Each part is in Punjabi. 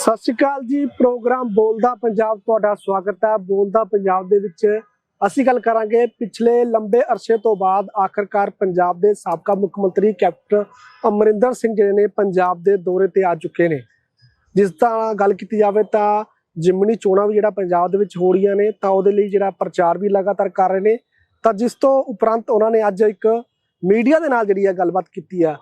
ਸਤਿ ਸ਼੍ਰੀ ਅਕਾਲ ਜੀ, ਪ੍ਰੋਗਰਾਮ ਬੋਲਦਾ ਪੰਜਾਬ ਤੁਹਾਡਾ ਸਵਾਗਤ ਹੈ। ਬੋਲਦਾ ਪੰਜਾਬ ਦੇ ਵਿੱਚ ਅਸੀਂ ਗੱਲ ਕਰਾਂਗੇ ਪਿਛਲੇ ਲੰਬੇ ਅਰਸੇ ਤੋਂ ਬਾਅਦ ਆਖਰਕਾਰ ਪੰਜਾਬ ਦੇ ਸਾਬਕਾ ਮੁੱਖ ਮੰਤਰੀ ਕੈਪਟਨ ਅਮਰਿੰਦਰ ਸਿੰਘ ਜਿਹੜੇ ਨੇ ਪੰਜਾਬ ਦੇ ਦੌਰੇ ਤੇ ਆ ਚੁੱਕੇ ਨੇ। ਜਿਸ ਤਰ੍ਹਾਂ ਗੱਲ ਕੀਤੀ ਜਾਵੇ ਤਾਂ ਜਿਮਨੀ ਚੋਣਾਂ ਵੀ ਜਿਹੜਾ ਪੰਜਾਬ ਦੇ ਵਿੱਚ ਹੋ ਰਹੀਆਂ ਨੇ ਤਾਂ ਉਹਦੇ ਲਈ ਜਿਹੜਾ ਪ੍ਰਚਾਰ ਵੀ ਲਗਾਤਾਰ ਕਰ ਰਹੇ ਨੇ। ਤਾਂ ਜਿਸ ਤੋਂ ਉਪਰੰਤ ਉਹਨਾਂ ਨੇ ਅੱਜ ਇੱਕ ਮੀਡੀਆ ਦੇ ਨਾਲ ਜਿਹੜੀ ਆ ਗੱਲਬਾਤ ਕੀਤੀ ਆ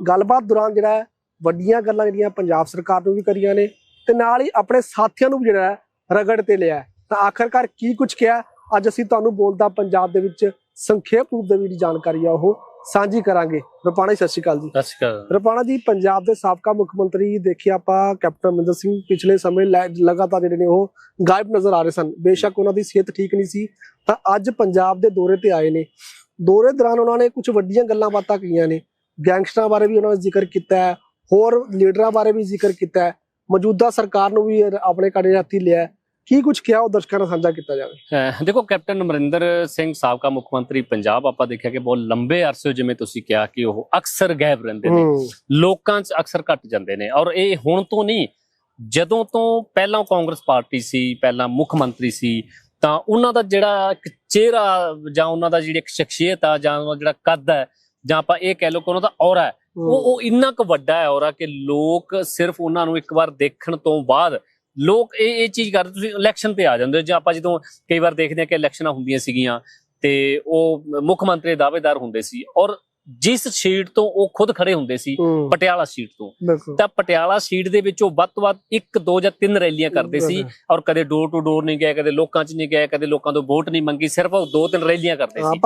ਗੱਲਬਾਤ ਦੌਰਾਨ ਜਿਹੜਾ ਵੱਡੀਆਂ ਗੱਲਾਂ ਜਿਹੜੀਆਂ ਪੰਜਾਬ ਸਰਕਾਰ ਨੂੰ ਵੀ ਕਰੀਆਂ ਨੇ। ਤੇ ਨਾਲ ਹੀ ਆਪਣੇ ਸਾਥੀਆਂ ਨੂੰ ਜਿਹੜਾ ਰਗੜ ਤੇ ਲਿਆ। ਤਾਂ ਆਖਰਕਾਰ ਕੀ ਕੁਝ ਕਿਹਾ? ਅੱਜ ਅਸੀਂ ਤੁਹਾਨੂੰ ਬੋਲਦਾ ਪੰਜਾਬ ਦੇ ਵਿੱਚ ਸੰਖੇਪ ਰੂਪ ਦੇ ਵਿੱਚ ਜਾਣਕਾਰੀ ਆ ਉਹ ਸਾਂਝੀ ਕਰਾਂਗੇ। ਰੁਪਾਣਾ ਜੀ ਸਤਿ ਸ਼੍ਰੀ ਅਕਾਲ ਜੀ। ਸਤਿ ਸ਼੍ਰੀ ਅਕਾਲ। ਰੁਪਾਣਾ ਜੀ ਪੰਜਾਬ ਦੇ ਸਾਬਕਾ ਮੁੱਖ ਮੰਤਰੀ ਦੇਖਿਆ ਆਪਾਂ ਕੈਪਟਨ ਅਮਰਿੰਦਰ ਸਿੰਘ ਪਿਛਲੇ ਸਮੇਂ ਲਗਾਤਾਰ ਜਿਹੜੇ ਨੇ ਉਹ ਗਾਇਬ ਨਜ਼ਰ ਆ ਰਹੇ ਸਨ। ਬੇਸ਼ੱਕ ਉਹਨਾਂ ਦੀ ਸਿਹਤ ਠੀਕ ਨਹੀਂ ਸੀ ਤਾਂ ਅੱਜ ਪੰਜਾਬ ਦੇ ਦੌਰੇ ਤੇ ਆਏ ਨੇ। ਦੌਰੇ ਦੌਰਾਨ ਉਹਨਾਂ ਨੇ ਕੁਝ ਵੱਡੀਆਂ ਗੱਲਾਂ ਬਾਤਾਂ ਕਹੀਆਂ ਨੇ। ਗੈਂਗਸਟਰਾਂ ਬਾਰੇ ਵੀ ਉਹਨਾਂ ਨੇ ਜ਼ਿਕਰ ਕੀਤਾ ਹੈ ਹੋਰ ਲੀਡਰਾਂ ਬਾਰੇ ਵੀ ਜ਼ਿਕਰ ਕੀਤਾ ਹੈ। ਮੌਜੂਦਾ ਸਰਕਾਰ ਨੂੰ ਵੀ ਆਪਣੇ ਕੜੇ ਹੱਥੀ ਲਿਆ। ਕੀ ਕੁਝ ਕਿਹਾ ਉਹ ਦਰਸ਼ਕਾਂ ਨਾਲ ਸਾਂਝਾ ਕੀਤਾ ਜਾਵੇ? ਦੇਖੋ ਕੈਪਟਨ ਅਮਰਿੰਦਰ ਸਿੰਘ ਸਾਬਕਾ ਮੁੱਖ ਮੰਤਰੀ ਪੰਜਾਬ ਆਪਾਂ ਦੇਖਿਆ ਕਿ ਬਹੁਤ ਲੰਬੇ ਅਰਸੇ ਜਿਵੇਂ ਤੁਸੀਂ ਕਿਹਾ ਕਿ ਉਹ ਅਕਸਰ ਗਾਇਬ ਰਹਿੰਦੇ ਨੇ। ਲੋਕਾਂ 'ਚ ਅਕਸਰ ਘਟ ਜਾਂਦੇ ਨੇ ਔਰ ਇਹ ਹੁਣ ਤੋਂ ਨਹੀਂ ਜਦੋਂ ਤੋਂ ਪਹਿਲਾਂ ਕਾਂਗਰਸ ਪਾਰਟੀ ਸੀ ਪਹਿਲਾਂ ਮੁੱਖ ਮੰਤਰੀ ਸੀ ਤਾਂ ਉਹਨਾਂ ਦਾ ਜਿਹੜਾ ਇੱਕ ਚਿਹਰਾ ਜਾਂ ਉਹਨਾਂ ਦਾ ਜਿਹੜੀ ਇੱਕ ਸ਼ਖਸੀਅਤ ਆ ਜਾਂ ਜਿਹੜਾ ਕੱਦ ਹੈ ਜਾਂ ਆਪਾਂ ਇਹ ਕਹਿ ਲਓ ਕਿ ਉਹਨਾਂ ਦਾ ਔਰਾ ਹੈ ਉਹ ਉਹ ਇੰਨਾ ਕੁ ਵੱਡਾ ਹੈ ਔਰਾ ਕਿ ਲੋਕ ਸਿਰਫ ਉਹਨਾਂ ਨੂੰ ਇੱਕ ਵਾਰ ਦੇਖਣ ਤੋਂ ਬਾਅਦ ਲੋਕ ਇਹ ਇਹ ਚੀਜ਼ ਕਰਦੇ ਤੁਸੀਂ ਇਲੈਕਸ਼ਨ ਤੇ ਆ ਜਾਂਦੇ ਹੋ। ਜਾਂ ਆਪਾਂ ਜਦੋਂ ਕਈ ਵਾਰ ਦੇਖਦੇ ਹਾਂ ਕਿ ਇਲੈਕਸ਼ਨਾਂ ਹੁੰਦੀਆਂ ਸੀਗੀਆਂ ਤੇ ਉਹ ਮੁੱਖ ਮੰਤਰੀ ਦਾਅਵੇਦਾਰ ਹੁੰਦੇ ਸੀ ਔਰ ਜਿਸ ਸੀਟ ਤੋਂ ਉਹ ਖੁਦ ਖੜੇ ਹੁੰਦੇ ਸੀ ਪਟਿਆਲਾ ਸੀਟ ਤੋਂ। ਤਾਂ ਪਟਿਆਲਾ ਸੀਟ ਦੇ ਵਿੱਚ ਉਹ ਵੱਧ ਤੋਂ ਵੱਧ ਇੱਕ ਦੋ ਜਾਂ ਤਿੰਨ ਰੈਲੀਆਂ ਕਰਦੇ ਸੀ ਔਰ ਕਦੇ ਡੋਰ ਟੂ ਡੋਰ ਨਹੀਂ ਗਏ ਕਦੇ ਲੋਕਾਂ 'ਚ ਨਹੀਂ ਗਏ ਕਦੇ ਲੋਕਾਂ ਤੋਂ ਵੋਟ ਨਹੀਂ ਮੰਗੀ ਸਿਰਫ ਉਹ ਦੋ ਤਿੰਨ ਰੈਲੀਆਂ ਕਰਦੇ ਸੀ।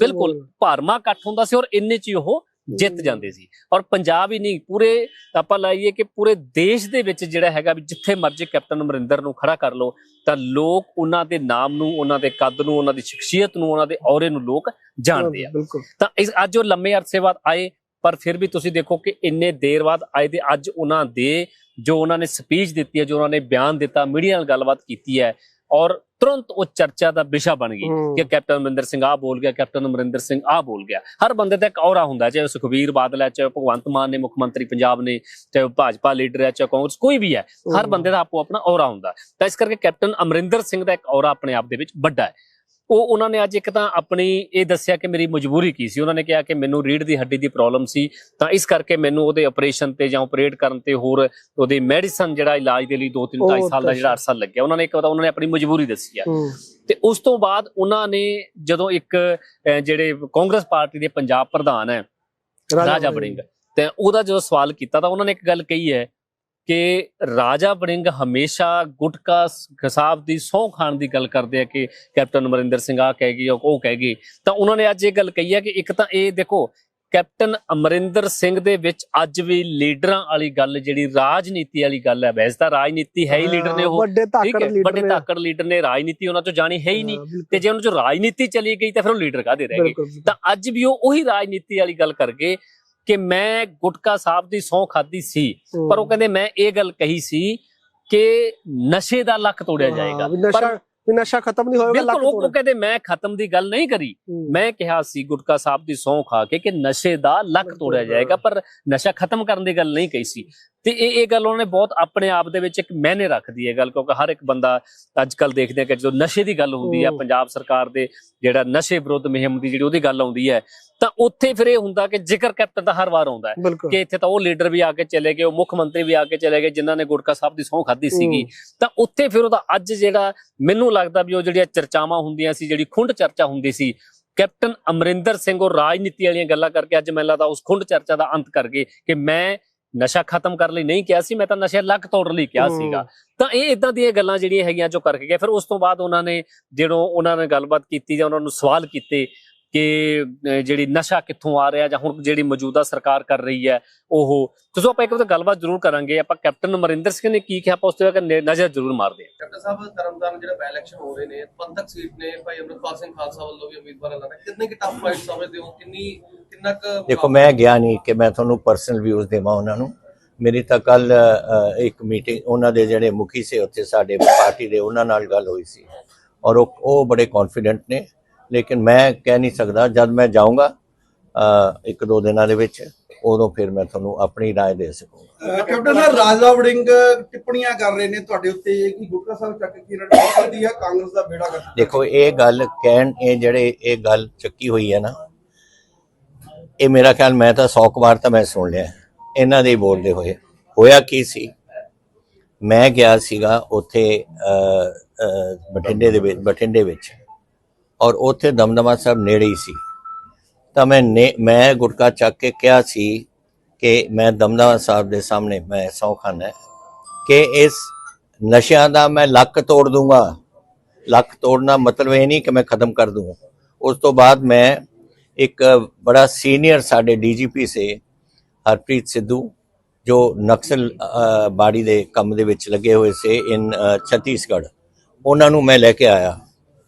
ਬਿਲਕੁਲ ਭਾਰਮਾ ਇਕੱਠ ਹੁੰਦਾ ਸੀ ਔਰ ਇੰਨੇ 'ਚ ਹੀ ਉਹ ਜਿੱਤ ਜਾਂਦੇ ਸੀ। ਔਰ ਪੰਜਾਬ ਹੀ ਨਹੀਂ ਪੂਰੇ ਆਪਾਂ ਲਾਈਏ ਕਿ ਪੂਰੇ ਦੇਸ਼ ਦੇ ਵਿੱਚ ਜਿਹੜਾ ਹੈਗਾ ਵੀ ਜਿੱਥੇ ਮਰਜ਼ੀ ਕੈਪਟਨ ਅਮਰਿੰਦਰ ਨੂੰ ਖੜਾ ਕਰ ਲਓ ਤਾਂ ਲੋਕ ਉਹਨਾਂ ਦੇ ਨਾਮ ਨੂੰ ਉਹਨਾਂ ਦੇ ਕੱਦ ਨੂੰ ਉਹਨਾਂ ਦੀ ਸ਼ਖਸੀਅਤ ਨੂੰ ਉਹਨਾਂ ਦੇ ਔਰੇ ਨੂੰ ਲੋਕ ਜਾਣਦੇ ਆ। ਤਾਂ ਇਸ ਅੱਜ ਉਹ ਲੰਮੇ ਅਰਸੇ ਬਾਅਦ ਆਏ ਪਰ ਫਿਰ ਵੀ ਤੁਸੀਂ ਦੇਖੋ ਕਿ ਇੰਨੇ ਦੇਰ ਬਾਅਦ ਆਏ ਤੇ ਅੱਜ ਉਹਨਾਂ ਦੇ ਜੋ ਉਹਨਾਂ ਨੇ ਸਪੀਚ ਦਿੱਤੀ ਹੈ ਜੋ ਉਹਨਾਂ ਨੇ ਬਿਆਨ ਦਿੱਤਾ ਮੀਡੀਆ ਨਾਲ ਗੱਲਬਾਤ ਕੀਤੀ ਹੈ ਔਰ ਤੁਰੰਤ ਉਹ ਚਰਚਾ ਦਾ ਵਿਸ਼ਾ ਬਣ ਗਈ। ਕਿ ਕੈਪਟਨ ਅਮਰਿੰਦਰ ਸਿੰਘ ਆ ਬੋਲ ਗਿਆ ਕੈਪਟਨ ਅਮਰਿੰਦਰ ਸਿੰਘ ਆ ਬੋਲ ਗਿਆ ਹਰ ਬੰਦੇ ਦਾ ਇੱਕ ਔਰਾ ਹੁੰਦਾ ਚਾਹੇ ਉਹ ਸੁਖਬੀਰ ਬਾਦਲ ਹੈ ਚਾਹੇ ਭਗਵੰਤ ਮਾਨ ਨੇ ਮੁੱਖ ਮੰਤਰੀ ਪੰਜਾਬ ਨੇ ਚਾਹੇ ਭਾਜਪਾ ਲੀਡਰ ਹੈ ਚਾਹੇ ਕਾਂਗਰਸ ਕੋਈ ਵੀ ਹੈ ਹਰ। ਬੰਦੇ ਦਾ ਆਪੋ ਆਪਣਾ ਔਰਾ ਹੁੰਦਾ। ਤਾਂ ਇਸ ਕਰਕੇ ਕੈਪਟਨ ਅਮਰਿੰਦਰ ਸਿੰਘ ਦਾ ਇੱਕ ਔਰਾ ਆਪਣੇ ਆਪ ਦੇ ਵਿੱਚ ਵੱਡਾ ਹੈ ਉਹ ਉਹਨਾਂ ਨੇ ਅੱਜ ਇੱਕ ਤਾਂ ਆਪਣੀ ਇਹ ਦੱਸਿਆ ਕਿ ਮੇਰੀ ਮਜਬੂਰੀ ਕੀ ਸੀ। ਉਹਨਾਂ ਨੇ ਕਿਹਾ ਕਿ ਮੈਨੂੰ ਰੀੜ ਦੀ ਹੱਡੀ ਦੀ ਪ੍ਰੋਬਲਮ ਸੀ। ਤਾਂ ਇਸ ਕਰਕੇ ਮੈਨੂੰ ਉਹਦੇ ਆਪਰੇਸ਼ਨ ਤੇ ਜਾਂ ਆਪਰੇਟ ਕਰਨ ਤੇ ਹੋਰ ਉਹਦੇ ਮੈਡੀਸਨ ਜਿਹੜਾ ਇਲਾਜ ਦੇ ਲਈ 2-3 ਉਹ 2.5 ਸਾਲ ਦਾ ਜਿਹੜਾ। ਅਰਸਾ ਲੱਗਿਆ। ਉਹਨਾਂ ਨੇ ਇੱਕ ਤਾਂ ਉਹਨਾਂ ਨੇ ਆਪਣੀ ਮਜਬੂਰੀ ਦੱਸੀ ਆ। ਤੇ ਉਸ ਤੋਂ ਬਾਅਦ ਉਹਨਾਂ ਨੇ ਜਦੋਂ ਇੱਕ ਜਿਹੜੇ ਕਾਂਗਰਸ ਪਾਰਟੀ ਦੇ ਪੰਜਾਬ ਪ੍ਰਧਾਨ ਹੈ ਰਾਜਾ ਵੜਿੰਗ। ਤੇ ਉਹਦਾ ਜਦੋਂ ਸਵਾਲ ਕੀਤਾ ਤਾਂ ਉਹਨਾਂ ਨੇ ਇੱਕ ਗੱਲ ਕਹੀ ਹੈ ਕਿ ਰਾਜਾ ਵੜਿੰਗ ਹਮੇਸ਼ਾ ਗੁਟਕਾ ਖਸਾਬ ਦੀ ਸਹੁੰ ਖਾਣ ਦੀ ਗੱਲ ਕਰਦੇ ਆ ਕਿ ਕੈਪਟਨ ਅਮਰਿੰਦਰ ਸਿੰਘ ਆ ਕਹੇਗੀ ਉਹ ਕਹੇਗੀ। ਤਾਂ ਉਹਨਾਂ ਨੇ ਅੱਜ ਇਹ ਗੱਲ ਕਹੀ ਹੈ ਕਿ ਇੱਕ ਤਾਂ ਇਹ ਦੇਖੋ ਕੈਪਟਨ ਅਮਰਿੰਦਰ ਸਿੰਘ ਦੇ ਵਿੱਚ ਅੱਜ ਵੀ ਲੀਡਰਾਂ ਵਾਲੀ ਗੱਲ ਜਿਹੜੀ ਰਾਜਨੀਤੀ ਵਾਲੀ ਗੱਲ ਹੈ ਵੈਸੇ ਤਾਂ ਰਾਜਨੀਤੀ ਹੈ ਹੀ ਲੀਡਰ ਨੇ ਉਹ। ਵੱਡੇ ਹੈ ਲੀਡਰ ਵੱਡੇ ਨੇ। ਤਾਕੜ ਲੀਡਰ ਨੇ ਰਾਜਨੀਤੀ ਉਹਨਾਂ ਚੋਂ ਜਾਣੀ ਹੈ ਹੀ ਨਹੀਂ। ਤੇ ਜੇ ਉਹਨਾਂ ਚੋਂ ਰਾਜਨੀਤੀ ਚਲੀ ਗਈ ਤਾਂ ਫਿਰ ਉਹ ਲੀਡਰ ਕਾਹਦੇ ਰਹਿ ਗਏ? ਤਾਂ ਅੱਜ ਵੀ ਉਹ ਉਹੀ ਰਾਜਨੀਤੀ ਵਾਲੀ ਗੱਲ ਕਰ ਗਏ ਕਿ ਮੈਂ ਗੁਟਕਾ ਸਾਹਿਬ ਦੀ ਸਹੁੰ ਖਾਦੀ ਸੀ। ਪਰ ਉਹ ਕਹਿੰਦੇ ਮੈਂ ਇਹ ਗੱਲ ਕਹੀ ਸੀ ਕਿ ਨਸ਼ੇ ਦਾ ਲੱਕ ਤੋੜਿਆ ਜਾਏਗਾ। ਪਰ ਵੀ ਨਸ਼ਾ ਖਤਮ ਨਹੀਂ ਹੋਏਗਾ ਬਿਲਕੁਲ ਉਹ- ਕਹਿੰਦੇ ਮੈਂ ਖਤਮ ਦੀ ਗੱਲ ਨਹੀਂ ਕਰੀ। ਮੈਂ ਕਿਹਾ ਸੀ ਗੁਟਕਾ ਸਾਹਿਬ ਦੀ ਸਹੁੰ ਖਾ ਕੇ ਕਿ ਨਸ਼ੇ ਦਾ ਲੱਕ ਤੋੜਿਆ ਜਾਏਗਾ। ਪਰ ਨਸ਼ਾ ਖਤਮ ਕਰਨ ਦੀ ਗੱਲ ਨਹੀਂ ਕਹੀ ਸੀ। ਤੇ ਇਹ ਇਹ ਗੱਲ ਉਹਨਾਂ ਬਹੁਤ ਆਪਣੇ ਆਪ ਦੇ ਵਿੱਚ ਇੱਕ ਮਾਇਨੇ ਰੱਖਦੀ ਹੈ ਗੱਲ ਕਿਉਂਕਿ ਹਰ ਇੱਕ ਬੰਦਾ ਅੱਜ ਕੱਲ ਦੇਖਦੇ ਆ ਕਿ ਜਦੋਂ ਨਸ਼ੇ ਦੀ ਗੱਲ ਹੁੰਦੀ ਹੈ। ਪੰਜਾਬ ਸਰਕਾਰ ਦੇ ਜਿਹੜਾ ਨਸ਼ੇ ਵਿਰੁੱਧ ਮੁਹਿੰਮ ਦੀ ਜਿਹੜੀ ਉਹਦੀ ਗੱਲ ਆਉਂਦੀ ਹੈ ਤਾਂ ਉੱਥੇ ਫਿਰ ਇਹ ਹੁੰਦਾ ਕਿ ਜ਼ਿਕਰ ਕੈਪਟਨ ਦਾ ਹਰ ਵਾਰ ਆਉਂਦਾ ਹੈ ਕਿ ਇੱਥੇ ਤਾਂ ਉਹ ਲੀਡਰ ਵੀ ਆ ਕੇ ਚਲੇ ਗਏ ਉਹ ਮੁੱਖ ਮੰਤਰੀ ਵੀ ਆ ਕੇ ਚਲੇ ਗਏ ਜਿਨ੍ਹਾਂ ਨੇ ਗੁਟਕਾ ਸਾਹਿਬ ਦੀ ਸਹੁੰ ਖਾਦੀ ਸੀਗੀ। ਤਾਂ ਉੱਥੇ ਫਿਰ ਉਹਦਾ ਅੱਜ ਜਿਹੜਾ ਮੈਨੂੰ ਲੱਗਦਾ ਵੀ ਉਹ ਜਿਹੜੀਆਂ ਚਰਚਾਵਾਂ ਹੁੰਦੀਆਂ ਸੀ ਜਿਹੜੀ ਖੁੰਡ ਚਰਚਾ ਹੁੰਦੀ ਸੀ ਕੈਪਟਨ ਅਮਰਿੰਦਰ ਸਿੰਘ ਉਹ ਰਾਜਨੀਤੀ ਵਾਲੀਆਂ ਗੱਲਾਂ ਕਰਕੇ ਅੱਜ ਮੈਨੂੰ ਲੱਗਦਾ ਉਸ ਖੁੰਡ ਚਰਚਾ ਦਾ ਅੰਤ ਕਰ ਗਏ ਕਿ ਮੈਂ ਨਸ਼ਾ ਖਤਮ ਕਰਨ ਲਈ ਨਹੀਂ ਕਿਹਾ ਸੀ ਮੈਂ ਤਾਂ ਨਸ਼ੇ ਲੱਕ ਤੋੜਨ ਲਈ ਕਿਹਾ। ਸੀਗਾ ਤਾਂ ਇਹ ਇਦਾਂ ਦੀਆਂ ਗੱਲਾਂ ਜਿਹੜੀਆਂ ਹੈਗੀਆਂ ਜੋ ਕਰਕੇ ਗਏ ਫਿਰ ਉਸ ਤੋਂ ਬਾਅਦ ਉਹਨਾਂ ਨੇ ਜਦੋਂ ਉਹਨਾਂ ਨੇ ਗੱਲਬਾਤ ਕੀਤੀ ਜਾਂ ਉਹਨਾਂ ਨੂੰ ਸਵਾਲ ਕੀਤੇ ਕਿ ਜਿਹੜੀ ਨਸ਼ਾ ਕਿੱਥੋਂ ਆ ਰਿਹਾ ਜਾਂ ਹੁਣ ਜਿਹੜੀ ਮੌਜੂਦਾ ਸਰਕਾਰ ਕਰ ਰਹੀ ਹੈ ਉਹ ਤੁਸੀਂ ਆਪਾਂ ਇੱਕ ਵਾਰ ਗੱਲਬਾਤ ਜ਼ਰੂਰ ਕਰਾਂਗੇ। ਆਪਾਂ ਕੈਪਟਨ ਅਮਰਿੰਦਰ ਸਿੰਘ ਨੇ ਕੀ ਕਿਹਾ ਆਪਾਂ ਉਸ ਤੇ ਨਜ਼ਰ ਜ਼ਰੂਰ ਮਾਰਦੇ ਹਾਂ। ਡਾਕਟਰ ਸਾਹਿਬ ਤਰਨਤਾਰਨ ਜਿਹੜਾ ਬਾਈ ਇਲੈਕਸ਼ਨ ਹੋ ਰਹੇ ਨੇ ਪੰਥਕ ਸੀਟ ਨੇ ਭਾਈ ਅਮਰਪਾਲ ਸਿੰਘ ਖਾਲਸਾ ਵੱਲੋਂ ਵੀ ਉਮੀਦਵਾਰ ਐਲਾਨਾ ਕਿੰਨੇ ਕਿ ਟਫ ਫਾਈਟ ਸਮਝਦੇ ਹੋ? ਕਿੰਨੀ ਕਿੰਨਾ ਕੁ ਦੇਖੋ ਮੈਂ ਗਿਆ ਨਹੀਂ ਕਿ ਮੈਂ ਤੁਹਾਨੂੰ ਪਰਸਨਲ ਵਿਊਜ਼ ਦੇਵਾਂ ਉਹਨਾਂ ਨੂੰ। ਮੇਰੀ ਤਾਂ ਕੱਲ ਇੱਕ ਮੀਟਿੰਗ ਉਹਨਾਂ ਦੇ ਜਿਹੜੇ ਮੁਖੀ ਸੀ ਉੱਥੇ ਸਾਡੇ ਪਾਰਟੀ ਦੇ ਉਹਨਾਂ ਨਾਲ ਗੱਲ ਹੋਈ ਸੀ। ਔਰ ਉਹ ਉਹ ਬੜੇ ਕੌਨਫੀਡੈਂਟ ਨੇ। ਲੇਕਿਨ ਮੈਂ ਕਹਿ ਨਹੀਂ ਸਕਦਾ ਜਦ ਮੈਂ ਜਾਊਂਗਾ ਅ, ਇੱਕ ਦੋ ਦਿਨਾਂ ਦੇ ਵਿੱਚ ਉਦੋਂ ਫਿਰ ਮੈਂ ਤੁਹਾਨੂੰ ਆਪਣੀ رائے ਦੇ ਸਕੂੰਗਾ ਅਹ ਕੈਪਟਨ ਸਾਹਿਬ ਰਾਜਾ ਵੜਿੰਗ ਟਿੱਪਣੀਆਂ ਕਰ ਰਹੇ ਨੇ ਤੁਹਾਡੇ ਉੱਤੇ ਕਿ ਗੁਟਕਾ ਸਾਹਿਬ ਚੱਕ ਕੇ ਰੜ ਸਕਦੀ ਹੈ ਕਾਂਗਰਸ ਦਾ ਬੇੜਾ ਕਰ ਦੇਖੋ ਇਹ ਗੱਲ ਕਹਿਣ ਇਹ ਜਿਹੜੇ ਇਹ ਗੱਲ ਚੱਕੀ ਹੋਈ ਹੈ ਨਾ ਇਹ ਮੇਰਾ ਖਿਆਲ ਮੈਂ ਤਾਂ 100 ਕੁ ਵਾਰ ਤਾਂ ਮੈਂ ਸੁਣ ਲਿਆ ਇਹਨਾਂ ਦੇ ਹੀ ਬੋਲਦੇ ਹੋਏ ਹੋਇਆ ਕੀ ਸੀ ਮੈਂ ਗਿਆ ਸੀਗਾ ਉੱਥੇ ਅਹ, ਅਹ, ਬਠਿੰਡੇ ਦੇ ਵਿੱਚ ਬਠਿੰਡੇ ਵਿੱਚ ਔਰ ਉੱਥੇ ਦਮਦਮਾ ਸਾਹਿਬ ਨੇੜੇ ਹੀ ਸੀ। ਤਾਂ ਮੈਂ ਨੇ- ਮੈਂ ਗੁਟਕਾ ਚੱਕ ਕੇ ਕਿਹਾ ਸੀ ਕਿ ਮੈਂ ਦਮਦਮਾ ਸਾਹਿਬ ਦੇ ਸਾਹਮਣੇ, ਮੈਂ ਸਹੁੰ ਖਾਨਾ ਹੈ ਕਿ ਇਸ ਨਸ਼ਿਆਂ ਦਾ ਮੈਂ ਲੱਕ ਤੋੜ ਦੂੰਗਾ। ਲੱਕ ਤੋੜਨਾ ਮਤਲਬ ਇਹ ਨਹੀਂ ਕਿ ਮੈਂ ਖਤਮ ਕਰ ਦੂੰ। ਉਸ ਤੋਂ ਬਾਅਦ ਮੈਂ ਇੱਕ ਬੜਾ ਸੀਨੀਅਰ ਸਾਡੇ ਡੀਜੀਪੀ ਸੇ ਹਰਪ੍ਰੀਤ ਸਿੱਧੂ, ਜੋ ਨਕਸਲ ਬਾੜੀ ਦੇ ਕੰਮ ਦੇ ਵਿੱਚ ਲੱਗੇ ਹੋਏ ਸੀ ਇਨ ਛੱਤੀਸਗੜ੍ਹ, ਉਹਨਾਂ ਨੂੰ ਮੈਂ ਲੈ ਕੇ ਆਇਆ।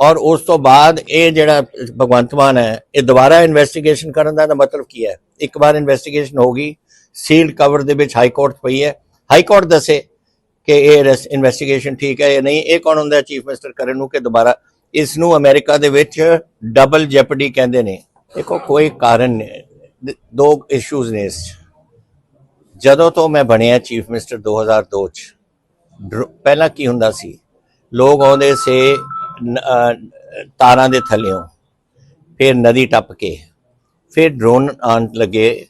ਔਰ ਉਸ ਤੋਂ ਬਾਅਦ ਇਹ ਜਿਹੜਾ ਭਗਵੰਤ ਮਾਨ ਹੈ, ਇਹ ਦੁਬਾਰਾ ਇਨਵੈਸਟੀਗੇਸ਼ਨ ਕਰਨ ਦਾ ਤਾਂ ਮਤਲਬ ਕੀ ਹੈ? ਇੱਕ ਵਾਰ ਇਨਵੈਸਟੀਗੇਸ਼ਨ ਹੋ ਗਈ ਸੀਲਡ ਕਵਰ ਦੇ ਵਿੱਚ ਹਾਈ ਕੋਰਟ ਪਈ ਹੈ। ਹਾਈ ਕੋਰਟ ਦੱਸੇ ਕਿ ਇਹ ਇਨਵੈਸਟੀਗੇਸ਼ਨ ਠੀਕ ਹੈ ਜਾਂ ਨਹੀਂ, ਇਹ ਕੌਣ ਹੁੰਦਾ ਚੀਫ ਮਿਨਿਸਟਰ ਕਰਨ ਨੂੰ ਕਿ ਦੁਬਾਰਾ ਇਸ ਨੂੰ ਅਮਰੀਕਾ ਦੇ ਵਿੱਚ ਡਬਲ ਜੈਪਡੀ ਕਹਿੰਦੇ ਨੇ। ਦੇਖੋ, ਕੋਈ ਕਾਰਨ ਨਹੀਂ ਦੋ ਇਸ਼ੂਜ਼ ਨੇ ਇਸ 'ਚ। ਜਦੋਂ ਤੋਂ ਮੈਂ ਬਣਿਆ ਚੀਫ ਮਿਨਿਸਟਰ 2002 ਚ, ਡਰ- ਪਹਿਲਾਂ ਕੀ ਹੁੰਦਾ ਸੀ? ਲੋਕ ਆਉਂਦੇ ਸੇ ਤਾਰਾਂ ਦੇ ਥੱਲਿਓਂ ਫਿਰ ਨਦੀ ਟੱਪ ਕੇ, ਫਿਰ ਡਰੋਨ ਆਉਣ ਲੱਗੇ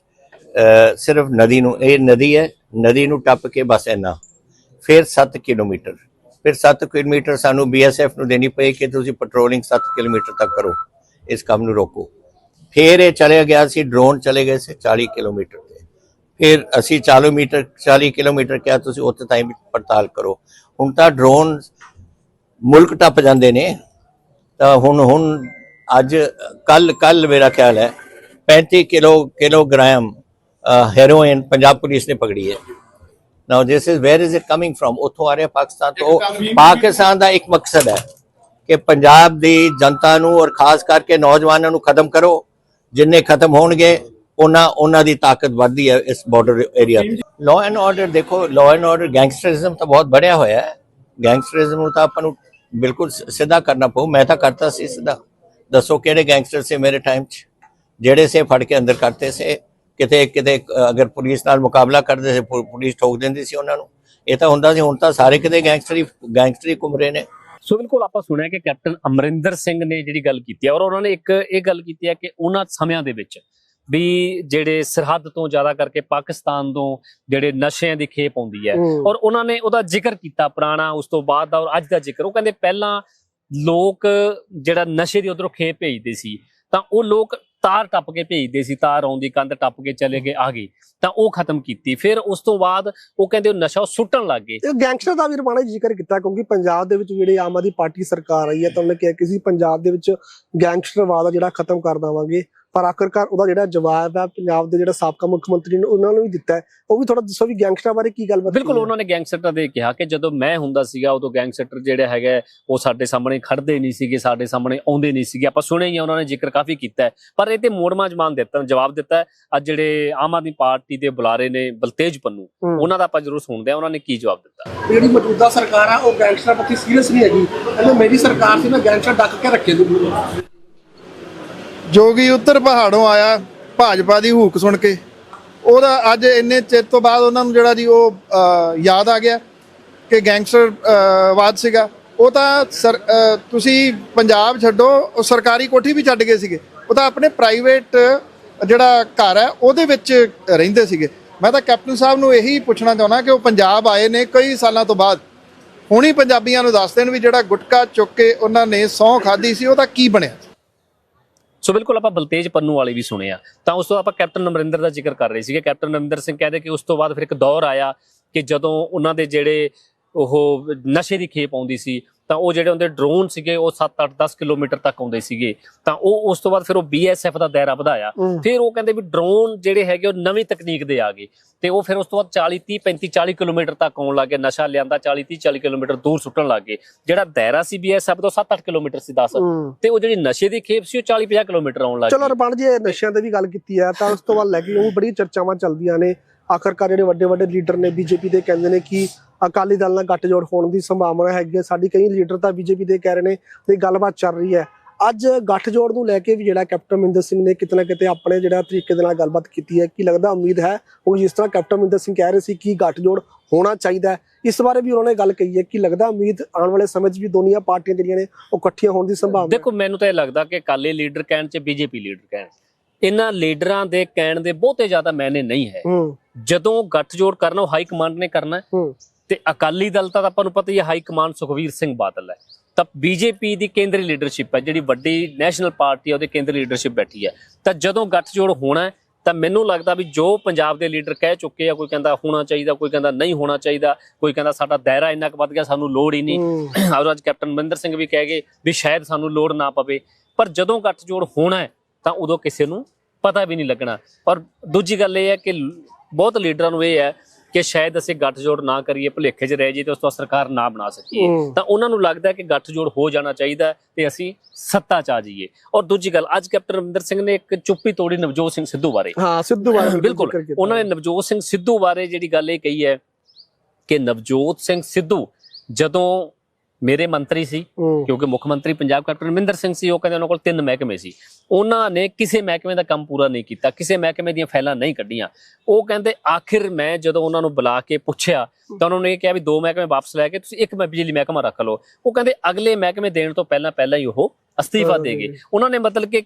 ਸਿਰਫ ਨਦੀ ਨੂੰ, ਇਹ ਨਦੀ ਹੈ, ਨਦੀ ਨੂੰ ਟੱਪ ਕੇ ਬਸ ਇੰਨਾ। ਫਿਰ 7 ਕਿਲੋਮੀਟਰ, ਫਿਰ 7 ਕਿਲੋਮੀਟਰ ਸਾਨੂੰ ਬੀਐਸਐਫ ਨੂੰ ਦੇਣੀ ਪਈ ਕਿ ਤੁਸੀਂ ਪੈਟਰੋਲਿੰਗ 7 ਕਿਲੋਮੀਟਰ ਤੱਕ ਕਰੋ, ਇਸ ਕੰਮ ਨੂੰ ਰੋਕੋ। ਫਿਰ ਇਹ ਚਲੇ ਗਿਆ ਸੀ ਡਰੋਨ ਚਲੇ ਗਏ ਸੀ 40 ਕਿਲੋਮੀਟਰ ਤੇ। ਫਿਰ ਅਸੀਂ 40 ਮੀਟਰ 40 ਕਿਲੋਮੀਟਰ ਕਿਹਾ, ਤੁਸੀਂ ਉੱਥੇ ਤਾਈਂ ਪੜਤਾਲ ਕਰੋ। ਹੁਣ ਤਾਂ ਡਰੋਨ ਮੁਲਕ ਟੱਪ ਜਾਂਦੇ ਨੇ ਤਾਂ ਹੁਣ ਹੁਣ ਅੱਜ ਕੱਲ ਕੱਲ ਮੇਰਾ ਖਿਆਲ ਹੈ 35 kilo kilogram heroin Punjab police ਨੇ ਪਕੜੀ ਹੈ। Now this is where is it coming from ਉੱਥੋਂ ਆ ਰਿਹਾ ਪਾਕਿਸਤਾਨ ਤੋਂ। ਪਾਕਿਸਤਾਨ ਦਾ ਇੱਕ ਮਕਸਦ ਹੈ ਕਿ ਪੰਜਾਬ ਦੀ ਜਨਤਾ ਨੂੰ ਔਰ ਖਾਸ ਕਰਕੇ ਨੌਜਵਾਨਾਂ ਨੂੰ ਖਤਮ ਕਰੋ। ਜਿੰਨੇ ਖਤਮ ਹੋਣਗੇ ਉਹਨਾਂ ਉਹਨਾਂ ਦੀ ਤਾਕਤ ਵੱਧਦੀ ਹੈ ਇਸ ਬਾਰਡਰ ਏਰੀਆ ਤੇ। ਲਾਅ ਐਂਡ ਆਰਡਰ ਦੇਖੋ ਲਾਅ ਐਂਡ ਆਰਡਰ ਗੈਂਗਸਟਰਿਜ਼ਮ ਤਾਂ ਬਹੁਤ ਬੜਿਆ ਹੋਇਆ ਹੈ। ਗੈਂਗਸਟਰਿਜ਼ਮ ਨੂੰ ਤਾਂ ਆਪਾਂ ਨੂੰ ਬਿਲਕੁਲ ਸ- ਸਿੱਧਾ ਕਰਨਾ ਪਊ। ਮੈਂ ਤਾਂ ਕਰਤਾ ਸੀ ਸਿੱਧਾ। ਦੱਸੋ ਕਿਹੜੇ ਗੈਂਗਸਟਰ ਸੀ ਮੇਰੇ ਟਾਈਮ 'ਚ? ਜਿਹੜੇ ਸੇ ਫੜ ਕੇ ਅੰਦਰ ਕਰਤੇ ਕਿਤੇ ਕਿਤੇ ਅਗਰ ਪੁਲਿਸ ਨਾਲ ਮੁਕਾਬਲਾ ਕਰਦੇ ਸੀ ਪੁਲਿਸ ਠੋਕ ਦਿੰਦੀ ਸੀ ਉਹਨਾਂ ਨੂੰ। ਇਹ ਤਾਂ ਹੁੰਦਾ ਸੀ, ਹੁਣ ਤਾਂ ਸਾਰੇ ਕਿਤੇ ਗੈਂਗਸਟਰੀ ਗੈਂਗਸਟਰੀ ਘੁੰਮ ਰਹੇ ਨੇ। ਸੋ ਬਿਲਕੁਲ ਆਪਾਂ ਸੁਣਿਆ ਕਿ ਕੈਪਟਨ ਅਮਰਿੰਦਰ ਸਿੰਘ ਨੇ ਜਿਹੜੀ ਗੱਲ ਕੀਤੀ ਹੈ ਔਰ ਉਹਨਾਂ ਨੇ ਇੱਕ, ਇਹ ਗੱਲ ਕੀਤੀ ਹੈ ਕਿ ਉਹਨਾਂ ਸਮਿਆਂ ਦੇ ਵਿੱਚ ਵੀ ਜਿਹੜੇ ਸਰਹੱਦ ਤੋਂ ਜ਼ਿਆਦਾ ਕਰਕੇ ਪਾਕਿਸਤਾਨ ਤੋਂ ਜਿਹੜੇ ਨਸ਼ਿਆਂ ਦੀ ਖੇਪ ਆਉਂਦੀ ਹੈ। ਔਰ ਉਹਨਾਂ ਨੇ ਉਹਦਾ ਜ਼ਿਕਰ ਕੀਤਾ ਪੁਰਾਣਾ ਉਸ ਤੋਂ ਬਾਅਦ ਦਾ ਔਰ ਅੱਜ ਦਾ ਜ਼ਿਕਰ। ਉਹ ਕਹਿੰਦੇ ਪਹਿਲਾਂ ਲੋਕ ਜਿਹੜਾ ਨਸ਼ੇ ਦੀ ਉਧਰੋਂ ਖੇਪ ਭੇਜਦੇ ਸੀ ਤਾਂ ਉਹ ਲੋਕ ਤਾਰ ਟੱਪ ਕੇ ਭੇਜਦੇ ਸੀ ਤਾਰ ਆਉਂਦੀ ਕੰਧ ਟੱਪ ਕੇ ਚਲੇ ਗਏ ਆ ਗਈ ਤਾਂ ਉਹ ਖਤਮ ਕੀਤੀ। ਫਿਰ ਉਸ ਤੋਂ ਬਾਅਦ ਉਹ ਕਹਿੰਦੇ ਉਹ ਨਸ਼ਾ ਸੁੱਟਣ ਲੱਗ ਗਏ। ਇਹ ਗੈਂਗਸਟਰ ਦਾ ਵੀ ਰਮਾਣਾ ਜ਼ਿਕਰ ਕੀਤਾ ਕਿਉਂਕਿ ਪੰਜਾਬ ਦੇ ਵਿੱਚ ਜਿਹੜੀ ਆਮ ਆਦਮੀ ਪਾਰਟੀ ਸਰਕਾਰ ਆਈ ਹੈ ਤਾਂ ਉਹਨੇ ਕਿਹਾ ਕਿ ਸੀ ਪੰਜਾਬ ਦੇ ਵਿੱਚ ਗੈਂਗਸਟਰਵਾਦ ਜਿਹੜਾ ਖਤਮ ਕਰ ਦੇਵਾਂਗੇ। ਪਰ ਆਖਰਕਾਰ ਉਹਦਾ ਜਿਹੜਾ ਜਵਾਬ ਹੈ ਪੰਜਾਬ ਦੇ ਜਿਹੜਾ ਸਾਬਕਾ ਮੁੱਖ ਮੰਤਰੀ ਨੇ ਉਹਨਾਂ ਨੂੰ ਵੀ ਦਿੱਤਾ ਹੈ। ਉਹ ਵੀ ਥੋੜਾ ਦੱਸੋ ਵੀ ਗੈਂਗਸਟਰ ਬਾਰੇ ਕੀ ਗੱਲਬਾਤ ਬਿਲਕੁਲ? ਉਹਨਾਂ ਨੇ ਗੈਂਗਸਟਰ ਦੇ ਕਿਹਾ ਕਿ ਜਦੋਂ ਮੈਂ ਹੁੰਦਾ ਸੀਗਾ ਉਦੋਂ ਗੈਂਗਸਟਰ ਜਿਹੜੇ ਹੈਗੇ ਉਹ ਸਾਡੇ ਸਾਹਮਣੇ ਖੜਦੇ ਨਹੀਂ ਸੀਗੇ ਸਾਡੇ ਸਾਹਮਣੇ ਆਉਂਦੇ ਨਹੀਂ ਸੀਗੇ। ਆਪਾਂ ਸੁਣਿਆ ਹੀ ਉਹਨਾਂ ਨੇ ਜ਼ਿਕਰ ਕਾਫੀ ਕੀਤਾ ਹੈ। ਪਰ ਇਹ ਤੇ ਮੋੜਮਾ ਜਮਾਨ ਦਿੱਤਾ ਜਵਾਬ ਦਿੱਤਾ ਹੈ। ਅੱਜ ਜਿਹੜੇ ਆਮ ਆਦਮੀ ਪਾਰਟੀ ਦੇ ਬੁਲਾਰੇ ਨੇ ਬਲਤੇਜ ਪੰਨੂ। ਉਹਨਾਂ ਦਾ ਆਪਾਂ ਜ਼ਰੂਰ ਸੁਣਦੇ ਆ ਉਹਨਾਂ ਨੇ ਕੀ ਜਵਾਬ ਦਿੱਤਾ? ਜਿਹੜੀ ਮੌਜੂਦਾ ਸਰਕਾਰ ਆ ਉਹ ਗੈਂਗਸਟਰ ਪ੍ਰਤੀ ਸੀਰੀਅਸ ਨਹੀਂ ਹੈਗੀ। ਕਹਿੰਦੇ ਮੇਰੀ ਸਰਕਾਰ ਸੀ ਨਾ ਗੈਂਗਸਟਰ ਡੱਕ ਕੇ ਰੱਖੇ ਜੋ ਕਿ ਉੱਤਰ ਪਹਾੜੋਂ ਆਇਆ ਭਾਜਪਾ ਦੀ ਹੂਕ ਸੁਣ ਕੇ। ਉਹਦਾ ਅੱਜ ਇੰਨੇ ਚਿਰ ਤੋਂ ਬਾਅਦ ਉਹਨਾਂ ਨੂੰ ਜਿਹੜਾ ਜੀ ਉਹ ਯਾਦ ਆ ਗਿਆ ਕਿ ਗੈਂਗਸਟਰ ਵਾਦ ਸੀਗਾ। ਉਹ ਤਾਂ ਸਰ ਤੁਸੀਂ ਪੰਜਾਬ ਛੱਡੋ, ਉਹ ਸਰਕਾਰੀ ਕੋਠੀ ਵੀ ਛੱਡ ਗਏ ਸੀਗੇ। ਉਹ ਤਾਂ ਆਪਣੇ ਪ੍ਰਾਈਵੇਟ ਜਿਹੜਾ ਘਰ ਹੈ, ਉਹਦੇ ਵਿੱਚ ਰਹਿੰਦੇ ਸੀਗੇ। ਮੈਂ ਤਾਂ ਕੈਪਟਨ ਸਾਹਿਬ ਨੂੰ ਇਹੀ ਪੁੱਛਣਾ ਚਾਹੁੰਦਾ ਕਿ ਉਹ ਪੰਜਾਬ ਆਏ ਨੇ ਕਈ ਸਾਲਾਂ ਤੋਂ ਬਾਅਦ। ਹੁਣੀ ਪੰਜਾਬੀਆਂ ਨੂੰ ਦੱਸ ਦੇਣ ਵੀ ਜਿਹੜਾ ਗੁਟਕਾ ਚੁੱਕ ਕੇ ਉਹਨਾਂ ਨੇ ਸਹੁੰ ਖਾਧੀ ਸੀ ਉਹਦਾ ਕੀ ਬਣਿਆ? ਸੋ ਬਿਲਕੁਲ ਆਪਾਂ ਬਲਤੇਜ ਪੰਨੂ ਵਾਲੇ ਵੀ ਸੁਣਿਆ ਤਾਂ ਉਸ ਤੋਂ ਆਪਾਂ ਕੈਪਟਨ ਅਮਰਿੰਦਰ ਦਾ ਜ਼ਿਕਰ ਕਰ ਰਹੇ ਸੀਗੇ। ਕੈਪਟਨ ਅਮਰਿੰਦਰ ਸਿੰਘ ਕਹਿੰਦੇ ਕਿ ਉਸ ਤੋਂ ਬਾਅਦ ਫਿਰ ਇੱਕ ਦੌਰ ਆਇਆ ਕਿ ਜਦੋਂ ਉਹਨਾਂ ਦੇ ਜਿਹੜੇ ਉਹ ਨਸ਼ੇ ਦੀ ਖੇਪ ਆਉਂਦੀ ਸੀ ਤਾਂ ਉਹ ਜਿਹੜੇ ਉਹਦੇ ਡਰੋਨ ਸੀਗੇ ਉਹ 7 8 10 ਕਿਲੋਮੀਟਰ ਤੱਕ ਆਉਂਦੇ ਸੀਗੇ। ਤਾਂ ਉਹ ਉਸ ਤੋਂ ਬਾਅਦ ਫਿਰ ਉਹ ਬੀਐਸਐਫ ਦਾ ਦਾਇਰਾ ਵਧਾਇਆ। ਫਿਰ ਉਹ ਕਹਿੰਦੇ ਵੀ ਡਰੋਨ ਜਿਹੜੇ ਹੈਗੇ ਉਹ ਨਵੀਂ ਤਕਨੀਕ ਦੇ ਆ ਗਏ। ਤੇ ਉਹ ਫਿਰ ਉਸ ਤੋਂ ਬਾਅਦ 40 30 35 40 ਕਿਲੋਮੀਟਰ ਤੱਕ ਆਉਣ ਲੱਗੇ ਨਸ਼ਾ ਲਿਆਂਦਾ 40 30 40 ਕਿਲੋਮੀਟਰ ਦੂਰ ਸੁੱਟਣ ਲੱਗੇ ਜਿਹੜਾ ਦਾਇਰਾ ਸੀ ਬੀਐਸਐਫ ਤੋਂ 7 8 ਕਿਲੋਮੀਟਰ ਸੀ 10 ਹੂੰ। ਤੇ ਉਹ ਜਿਹੜੀ ਨਸ਼ੇ ਦੀ ਖੇਪ ਸੀ ਉਹ 40 50 ਕਿਲੋਮੀਟਰ ਆਉਣ ਲੱਗ ਚਲੋ ਰਪਾਲ ਜੀ ਨਸ਼ਿਆਂ ਤੇ ਵੀ ਗੱਲ ਕੀਤੀ ਹੈ ਤਾਂ ਉਸ ਤੋਂ ਬਾਅਦ ਲੈ ਕੇ ਉਹ ਬੜੀ ਚਰਚਾਵਾਂ ਚੱਲਦੀਆਂ ਨੇ। ਆਖਰਕਾਰ ਜਿਹੜੇ ਵੱਡੇ ਵੱਡੇ ਲੀਡਰ ਨੇ ਬੀਜੇਪੀ ਦੇ ਕਹਿੰਦੇ ਨੇ ਕਿ ਅਕਾਲੀ ਦਲ ਨਾਲ ਗੱਠਜੋੜ ਹੋਣ ਦੀ ਸੰਭਾਵਨਾ ਹੈਗੀ ਹੈ। ਸਾਡੀ ਕਈ ਲੀਡਰ ਤਾਂ ਬੀਜੇਪੀ ਦੇ ਕਹਿ ਰਹੇ ਨੇ ਵੀ ਗੱਲਬਾਤ ਚੱਲ ਰਹੀ ਹੈ। ਅੱਜ ਗੱਠਜੋੜ ਨੂੰ ਲੈ ਕੇ ਵੀ ਜਿਹੜਾ ਕੈਪਟਨ ਅਮਰਿੰਦਰ ਸਿੰਘ ਨੇ ਕਿਤੇ ਨਾ ਕਿਤੇ ਆਪਣੇ ਜਿਹੜਾ ਤਰੀਕੇ ਦੇ ਨਾਲ ਗੱਲਬਾਤ ਕੀਤੀ ਹੈ। ਕੀ ਲੱਗਦਾ ਉਮੀਦ ਹੈ ਉਹ ਜਿਸ ਤਰ੍ਹਾਂ ਕੈਪਟਨ ਅਮਰਿੰਦਰ ਸਿੰਘ ਕਹਿ ਰਹੇ ਸੀ ਕਿ ਗੱਠਜੋੜ ਹੋਣਾ ਚਾਹੀਦਾ ਹੈ। ਇਸ ਬਾਰੇ ਵੀ ਉਹਨਾਂ ਨੇ ਗੱਲ ਕਹੀ ਹੈ। ਕਿ ਲੱਗਦਾ ਉਮੀਦ ਆਉਣ ਵਾਲੇ ਸਮੇਂ 'ਚ ਵੀ ਦੋਨੀਆਂ ਪਾਰਟੀਆਂ ਜਿਹੜੀਆਂ ਨੇ ਉਹ ਇਕੱਠੀਆਂ ਹੋਣ ਦੀ ਸੰਭਾਵਨਾ ਦੇਖੋ ਮੈਨੂੰ ਤਾਂ ਇਹ ਲੱਗਦਾ ਕਿ ਅਕਾਲੀ ਲੀਡਰ ਕਹਿਣ ਚ ਬੀਜੇਪੀ ਲੀਡਰ ਕਹਿਣ। ਇਹਨਾਂ ਲੀਡਰਾਂ ਦੇ ਕਹਿਣ ਦੇ ਬਹੁਤੇ ਜ਼ਿਆਦਾ ਮੈਨੇ ਨਹੀਂ ਹੈ। ਜਦੋਂ ਗੱਠਜੋੜ ਕਰਨਾ ਉਹ ਹਾਈ ਕਮਾਂਡ ਨੇ ਕਰਨਾ ਹੂੰ। ਤੇ ਅਕਾਲੀ ਦਲ ਤਾਂ ਆਪਾਂ ਨੂੰ ਪਤਾ ਹੀ ਹੈ ਹਾਈ ਕਮਾਂਡ ਸੁਖਵੀਰ ਸਿੰਘ ਬਾਦਲ ਹੈ। ਤਾਂ ਬੀਜੇਪੀ ਦੀ ਕੇਂਦਰੀ ਲੀਡਰਸ਼ਿਪ ਹੈ ਜਿਹੜੀ ਵੱਡੀ ਨੈਸ਼ਨਲ ਪਾਰਟੀ ਹੈ ਉਹਦੇ ਕੇਂਦਰੀ ਲੀਡਰਸ਼ਿਪ ਬੈਠੀ ਹੈ। ਤਾਂ ਜਦੋਂ ਗੱਠਜੋੜ ਹੋਣਾ ਤਾਂ ਮੈਨੂੰ ਲੱਗਦਾ ਵੀ ਜੋ ਪੰਜਾਬ ਦੇ ਲੀਡਰ ਕਹਿ ਚੁੱਕੇ ਆ ਕੋਈ ਕਹਿੰਦਾ ਹੋਣਾ ਚਾਹੀਦਾ ਕੋਈ ਕਹਿੰਦਾ ਨਹੀਂ ਹੋਣਾ ਚਾਹੀਦਾ ਕੋਈ ਕਹਿੰਦਾ ਸਾਡਾ ਦਾਇਰਾ ਇੰਨਾ ਕੁ ਵੱਧ ਗਿਆ ਸਾਨੂੰ ਲੋੜ ਹੀ ਨਹੀਂ। ਔਰ ਅੱਜ ਕੈਪਟਨ ਮਨਿੰਦਰ ਸਿੰਘ ਵੀ ਕਹਿ ਗਏ ਵੀ ਸ਼ਾਇਦ ਸਾਨੂੰ ਲੋੜ ਨਾ ਪਵੇ। ਪਰ ਜਦੋਂ ਗੱਠਜੋੜ ਹੋਣਾ ਹੈ ਤਾਂ ਉਦੋਂ ਕਿਸੇ ਨੂੰ ਪਤਾ ਵੀ ਨਹੀਂ ਲੱਗਣਾ। ਔਰ ਦੂਜੀ ਗੱਲ ਇਹ ਹੈ ਕਿ ਬਹੁਤ ਲੀਡਰਾਂ ਨੂੰ ਇਹ ਹੈ ਕਿ ਸ਼ਾਇਦ ਅਸੀਂ ਗੱਠਜੋੜ ਨਾ ਕਰੀਏ ਭੁਲੇਖੇ 'ਚ ਰਹਿ ਜਾਈਏ ਤੇ ਉਸ ਤੋਂ ਸਰਕਾਰ ਨਾ ਬਣਾ ਸਕੀਏ। ਤਾਂ ਉਹਨਾਂ ਨੂੰ ਲੱਗਦਾ ਹੈ ਕਿ ਗੱਠਜੋੜ ਹੋ ਜਾਣਾ ਚਾਹੀਦਾ ਤੇ ਅਸੀਂ ਸੱਤਾ 'ਚ ਆ ਜਾਈਏ ਔਰ ਦੂਜੀ ਗੱਲ ਅੱਜ ਕੈਪਟਨ ਅਮਰਿੰਦਰ ਸਿੰਘ ਨੇ ਇੱਕ ਚੁੱਪੀ ਤੋੜੀ ਨਵਜੋਤ ਸਿੰਘ ਸਿੱਧੂ ਬਾਰੇ ਹਾਂ ਸਿੱਧੂ ਬਾਰੇ ਬਿਲਕੁਲ। ਉਹਨਾਂ ਨੇ ਨਵਜੋਤ ਸਿੰਘ ਸਿੱਧੂ ਬਾਰੇ ਜਿਹੜੀ ਗੱਲ ਇਹ ਕਹੀ ਹੈ ਕਿ ਨਵਜੋਤ ਸਿੰਘ ਸਿੱਧੂ ਜਦੋਂ ਮੇਰੇ ਮੰਤਰੀ ਸੀ ਕਿਉਂਕਿ ਮੁੱਖ ਮੰਤਰੀ ਪੰਜਾਬ ਕੈਪਟਨ ਅਮਰਿੰਦਰ ਸਿੰਘ ਸੀ ਉਹ ਕਹਿੰਦੇ ਉਹਨਾਂ ਕੋਲ ਤਿੰਨ ਮਹਿਕਮੇ ਸੀ। ਉਹਨਾਂ ਨੇ ਕਿਸੇ ਮਹਿਕਮੇ ਦਾ ਕੰਮ ਪੂਰਾ ਨਹੀਂ ਕੀਤਾ ਕਿਸੇ ਮਹਿਕਮੇ ਦੀਆਂ ਫਾਈਲਾਂ ਨਹੀਂ ਕੱਢੀਆਂ। ਉਹ ਕਹਿੰਦੇ ਆਖਿਰ ਮੈਂ ਜਦੋਂ ਉਹਨਾਂ ਨੂੰ ਬੁਲਾ ਕੇ ਪੁੱਛਿਆ ਤਾਂ ਉਹਨਾਂ ਨੇ ਇਹ ਕਿਹਾ ਵੀ ਦੋ ਮਹਿਕਮੇ ਵਾਪਸ ਲੈ ਕੇ ਤੁਸੀਂ ਇੱਕ ਮੈਂ ਬਿਜਲੀ ਮਹਿਕਮਾ ਰੱਖ ਲਓ। ਉਹ ਕਹਿੰਦੇ ਅਗਲੇ ਮਹਿਕਮੇ ਦੇਣ ਤੋਂ ਪਹਿਲਾਂ ਪਹਿਲਾਂ ਹੀ ਉਹ ਅਸਤੀਫਾ ਦੇ ਗਏ ਉਹਨਾਂ ਨੇ ਮਤਲਬ ਕਿ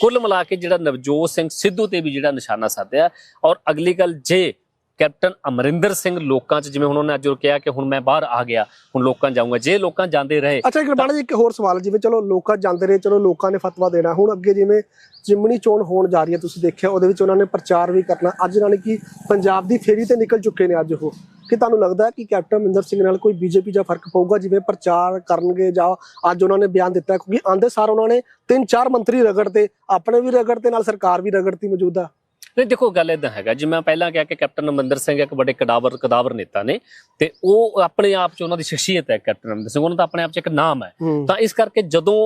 ਕੁੱਲ ਮਿਲਾ ਕੇ ਜਿਹੜਾ ਨਵਜੋਤ ਸਿੰਘ ਸਿੱਧੂ ਤੇ ਵੀ ਜਿਹੜਾ ਨਿਸ਼ਾਨਾ ਸਾਧਿਆ ਔਰ ਅਗਲੀ ਗੱਲ ਜੇ ਕੈਪਟਨ ਅਮਰਿੰਦਰ ਸਿੰਘ ਲੋਕਾਂ 'ਚ ਜਿਵੇਂ ਹੁਣ ਉਹਨੇ ਅੱਜ ਉਹ ਕਿਹਾ ਕਿ ਹੁਣ ਮੈਂ ਬਾਹਰ ਆ ਗਿਆ ਹੁਣ ਲੋਕਾਂ ਜਾਊਂਗਾ। ਜੇ ਲੋਕਾਂ ਜਾਂਦੇ ਰਹੇ ਅੱਛਾ ਇੱਕ ਬਾਣਾ ਜੀ ਇੱਕ ਹੋਰ ਸਵਾਲ ਜਿਵੇਂ ਚਲੋ ਲੋਕਾਂ ਜਾਂਦੇ ਰਹੇ ਚਲੋ ਲੋਕਾਂ ਨੇ ਫਤਵਾ ਦੇਣਾ। ਹੁਣ ਅੱਗੇ ਜਿਵੇਂ ਜਿਮਣੀ ਚੋਣ ਹੋਣ ਜਾ ਰਹੀ ਹੈ ਤੁਸੀਂ ਦੇਖਿਆ ਉਹਦੇ ਵਿੱਚ ਉਹਨਾਂ ਨੇ ਪ੍ਰਚਾਰ ਵੀ ਕਰਨਾ। ਅੱਜ ਨਾਲ ਕਿ ਪੰਜਾਬ ਦੀ ਫੇਰੀ ਤੇ ਨਿਕਲ ਚੁੱਕੇ ਨੇ ਅੱਜ ਉਹ। ਕਿ ਤੁਹਾਨੂੰ ਲੱਗਦਾ ਹੈ ਕਿ ਕੈਪਟਨ ਅਮਰਿੰਦਰ ਸਿੰਘ ਨਾਲ ਕੋਈ ਬੀਜੇਪੀ ਦਾ ਫ਼ਰਕ ਪਊਗਾ ਜਿਵੇਂ ਪ੍ਰਚਾਰ ਕਰਨਗੇ ਜਾਂ ਅੱਜ ਉਹਨਾਂ ਨੇ ਬਿਆਨ ਦਿੱਤਾ? ਕਿਉਂਕਿ ਆਂਦੇ ਸਾਰ ਉਹਨਾਂ ਨੇ ਤਿੰਨ ਚਾਰ ਮੰਤਰੀ ਰਗੜਤੇ ਆਪਣੇ ਵੀ ਰਗੜਤੇ ਨਾਲ ਸਰਕਾਰ ਵੀ ਰਗੜਤੀ ਮੌਜੂਦਾ। ਨਹੀਂ ਦੇਖੋ ਗੱਲ ਇਦਾਂ ਹੈਗਾ। ਜਿਵੇਂ ਮੈਂ ਪਹਿਲਾਂ ਕਿਹਾ ਕਿ ਕੈਪਟਨ ਅਮਰਿੰਦਰ ਸਿੰਘ ਇੱਕ ਵੱਡੇ ਕਦਾਵਰ ਕਦਾਵਰ ਨੇਤਾ ਨੇ ਤੇ ਉਹ ਆਪਣੇ ਆਪ 'ਚ ਉਹਨਾਂ ਦੀ ਸ਼ਖਸੀਅਤ ਹੈ ਕੈਪਟਨ ਅਮਰਿੰਦਰ ਸਿੰਘ। ਉਹਨਾਂ ਦਾ ਆਪਣੇ ਆਪ 'ਚ ਇੱਕ ਨਾਮ ਹੈ। ਤਾਂ ਇਸ ਕਰਕੇ ਜਦੋਂ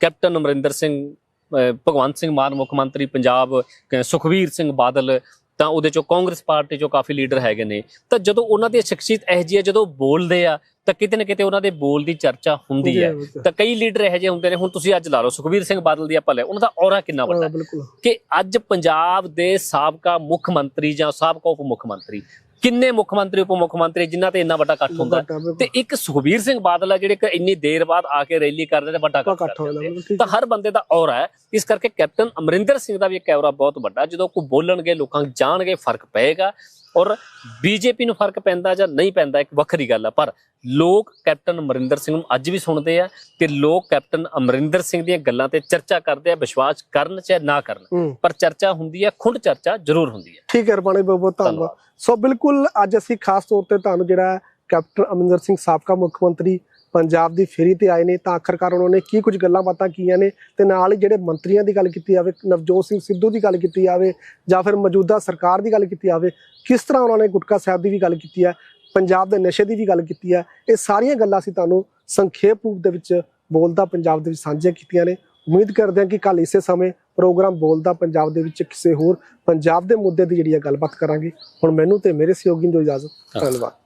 ਕੈਪਟਨ ਅਮਰਿੰਦਰ ਸਿੰਘ ਭਗਵੰਤ ਸਿੰਘ ਮਾਨ ਮੁੱਖ ਮੰਤਰੀ ਪੰਜਾਬ ਸੁਖਵੀਰ ਸਿੰਘ ਬਾਦਲ ਤਾਂ ਉਹਦੇ ਚੋਂ ਕਾਂਗਰਸ ਪਾਰਟੀ ਚੋਂ ਕਾਫੀ ਲੀਡਰ ਹੈਗੇ ਨੇ। ਤਾਂ ਜਦੋਂ ਉਹਨਾਂ ਦੀ ਸ਼ਖਸੀਅਤ ਇਹੋ ਜਿਹੀ ਹੈ ਜਦੋਂ ਬੋਲਦੇ ਆ ਤਾਂ ਕਿਤੇ ਨਾ ਕਿਤੇ ਉਹਨਾਂ ਦੇ ਬੋਲ ਦੀ ਚਰਚਾ ਹੁੰਦੀ ਹੈ। ਤਾਂ। ਕਈ ਲੀਡਰ ਇਹੋ ਜਿਹੇ ਹੁੰਦੇ ਨੇ ਹੁਣ ਤੁਸੀਂ ਅੱਜ ਲਾ ਲਓ ਸੁਖਵੀਰ ਸਿੰਘ ਬਾਦਲ ਦੀ ਆਪਾਂ ਲੈ ਉਹਨਾਂ ਦਾ ਔਰਾ ਕਿੰਨਾ ਵੱਡਾ ਕਿ ਅੱਜ ਪੰਜਾਬ ਦੇ ਸਾਬਕਾ ਮੁੱਖ ਮੰਤਰੀ ਜਾਂ ਸਾਬਕਾ ਉਪ ਮੁੱਖ ਮੰਤਰੀ ਕਿੰਨੇ ਮੁੱਖ ਮੰਤਰੀ ਉਪ ਮੁੱਖ ਮੰਤਰੀ ਜਿਨ੍ਹਾਂ ਤੇ ਇੰਨਾ ਵੱਡਾ ਇਕੱਠ ਹੁੰਦਾ ਹੈ? ਤੇ ਇੱਕ ਸੁਖਬੀਰ ਸਿੰਘ ਬਾਦਲ ਆ ਜਿਹੜੇ ਕਿ ਇੰਨੀ ਦੇਰ ਬਾਅਦ ਆ ਕੇ ਰੈਲੀ ਕਰਦੇ ਤੇ ਵੱਡਾ ਇਕੱਠ ਇਕੱਠ ਹੋ ਕਰਦੇ ਜਾਂਦਾ, ਨੇ। ਬਿਲਕੁਲ ਠੀਕ ਤਾਂ ਹਰ ਬੰਦੇ ਦਾ ਔਰਾ ਹੈ ਇਸ ਕਰਕੇ ਕੈਪਟਨ ਅਮਰਿੰਦਰ ਸਿੰਘ ਦਾ ਵੀ ਇੱਕ ਔਰਾ ਬਹੁਤ ਵੱਡਾ ਜਦੋਂ ਕੋਈ ਬੋਲਣਗੇ ਲੋਕਾਂ ਨੂੰ ਜਾਣਗੇ ਫ਼ਰਕ ਪਏਗਾ ਔਰ ਬੀਜੇਪੀ ਨੂੰ ਫ਼ਰਕ ਪੈਂਦਾ ਜਾਂ ਨਹੀਂ ਪੈਂਦਾ ਇੱਕ ਵੱਖਰੀ ਗੱਲ ਹੈ ਪਰ ਲੋਕ ਕੈਪਟਨ ਅਮਰਿੰਦਰ ਸਿੰਘ ਨੂੰ ਅੱਜ ਵੀ ਸੁਣਦੇ ਆ ਤੇ ਲੋਕ ਕੈਪਟਨ ਅਮਰਿੰਦਰ ਸਿੰਘ ਦੀਆਂ ਗੱਲਾਂ ਤੇ ਚਰਚਾ ਕਰਦੇ ਆ ਵਿਸ਼ਵਾਸ ਕਰਨ ਚਾਹੇ ਨਾ ਕਰਨ। ਪਰ ਚਰਚਾ ਹੁੰਦੀ ਹੈ ਖੁੰਡ ਚਰਚਾ ਜ਼ਰੂਰ ਹੁੰਦੀ ਹੈ ਠੀਕ ਹੈ ਰਬਾਣੇ ਬਹੁਤ ਬਹੁਤ ਧੰਨਵਾਦ। ਸੋ ਬਿਲਕੁਲ ਅੱਜ ਅਸੀਂ ਖਾਸ ਤੌਰ ਤੇ ਤੁਹਾਨੂੰ ਜਿਹੜਾ ਕੈਪਟਨ ਅਮਰਿੰਦਰ ਸਿੰਘ ਸਾਬਕਾ ਮੁੱਖ ਮੰਤਰੀ ਪੰਜਾਬ ਦੀ ਫੇਰੀ ਤੇ ਆਏ ਨੇ, ਤਾਂ ਆਖਰਕਾਰ ਉਹਨਾਂ ਨੇ ਕੀ ਕੁਝ ਗੱਲਾਂ ਬਾਤਾਂ ਕੀਆਂ ਨੇ ਤੇ ਨਾਲ ਹੀ ਜਿਹੜੇ ਮੰਤਰੀਆਂ ਦੀ ਗੱਲ ਕੀਤੀ ਜਾਵੇ, ਨਵਜੋਤ ਸਿੰਘ ਸਿੱਧੂ ਦੀ ਗੱਲ ਕੀਤੀ ਜਾਵੇ ਜਾਂ ਫਿਰ ਮੌਜੂਦਾ ਸਰਕਾਰ ਦੀ ਗੱਲ ਕੀਤੀ ਜਾਵੇ, ਕਿਸ ਤਰ੍ਹਾਂ ਉਹਨਾਂ ਨੇ ਗੁਟਕਾ ਸਾਹਿਬ ਦੀ ਵੀ ਗੱਲ ਕੀਤੀ ਹੈ, ਪੰਜਾਬ ਦੇ ਨਸ਼ੇ ਦੀ ਵੀ ਗੱਲ ਕੀਤੀ ਹੈ, ਇਹ ਸਾਰੀਆਂ ਗੱਲਾਂ ਅਸੀਂ ਤੁਹਾਨੂੰ ਸੰਖੇਪ ਰੂਪ ਦੇ ਵਿੱਚ ਬੋਲਦਾ ਪੰਜਾਬ ਦੇ ਵਿੱਚ ਸਾਂਝੀਆਂ ਕੀਤੀਆਂ ਨੇ। ਉਮੀਦ ਕਰਦੇ ਹਾਂ ਕਿ ਕੱਲ ਇਸੇ ਸਮੇਂ ਪ੍ਰੋਗਰਾਮ ਬੋਲਦਾ ਪੰਜਾਬ ਦੇ ਵਿੱਚ ਕਿਸੇ ਹੋਰ ਪੰਜਾਬ ਦੇ ਮੁੱਦੇ ਦੀ ਜਿਹੜੀ ਹੈ ਗੱਲਬਾਤ ਕਰਾਂਗੇ। ਹੁਣ ਮੈਨੂੰ ਤੇ ਮੇਰੇ ਸਹਿਯੋਗੀ ਨੂੰ ਇਜਾਜ਼ਤ। ਧੰਨਵਾਦ।